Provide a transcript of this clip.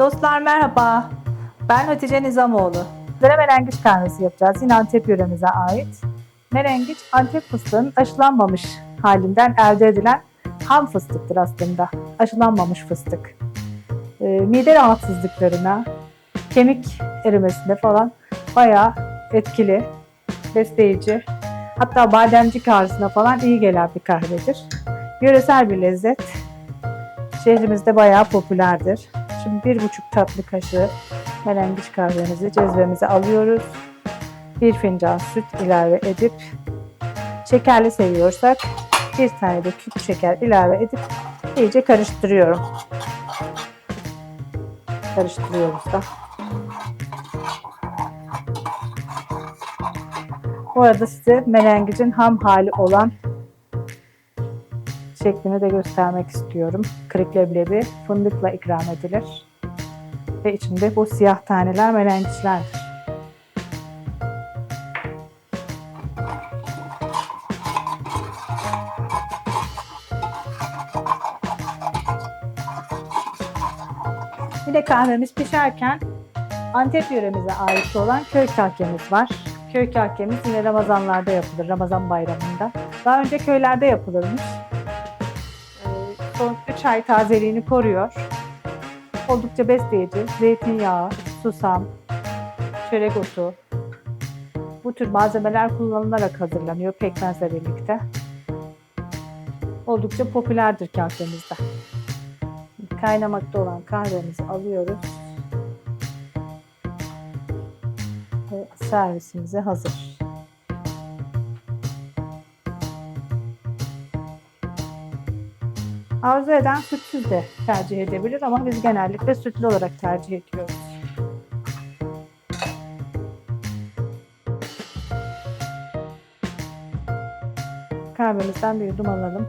Dostlar merhaba. Ben Hatice Nizamoğlu. Zere merengiç kahvesi yapacağız. Yine Antep yöremize ait. Merengiç Antep fıstığının aşılanmamış halinden elde edilen ham fıstıktır aslında. Aşılanmamış fıstık. Ee, mide rahatsızlıklarına, kemik erimesinde falan bayağı etkili, besleyici. Hatta bademcik ağrısına falan iyi gelen bir kahvedir. Yöresel bir lezzet. Şehrimizde bayağı popülerdir. Bir buçuk tatlı kaşığı merengiç kahvemizi cezvemize alıyoruz. Bir fincan süt ilave edip şekerli seviyorsak bir tane de küp şeker ilave edip iyice karıştırıyorum. Karıştırıyoruz da. Bu arada size merengicin ham hali olan şeklini de göstermek istiyorum. Kırık leblebi fındıkla ikram edilir. Ve içinde bu siyah taneler merengiçlerdir. Bir de kahvemiz pişerken Antep yöremize ait olan köy kahkemiz var. Köy kahkemiz yine Ramazanlarda yapılır, Ramazan bayramında. Daha önce köylerde yapılırmış. Son 3 ay tazeliğini koruyor. Oldukça besleyici. Zeytinyağı, susam, çörek otu. Bu tür malzemeler kullanılarak hazırlanıyor pekmezle birlikte. Oldukça popülerdir kahvemizde. Kaynamakta olan kahvemizi alıyoruz. Ve servisimize hazır. Arzu eden sütsüz de tercih edebilir ama biz genellikle sütlü olarak tercih ediyoruz. Kahvemizden bir yudum alalım.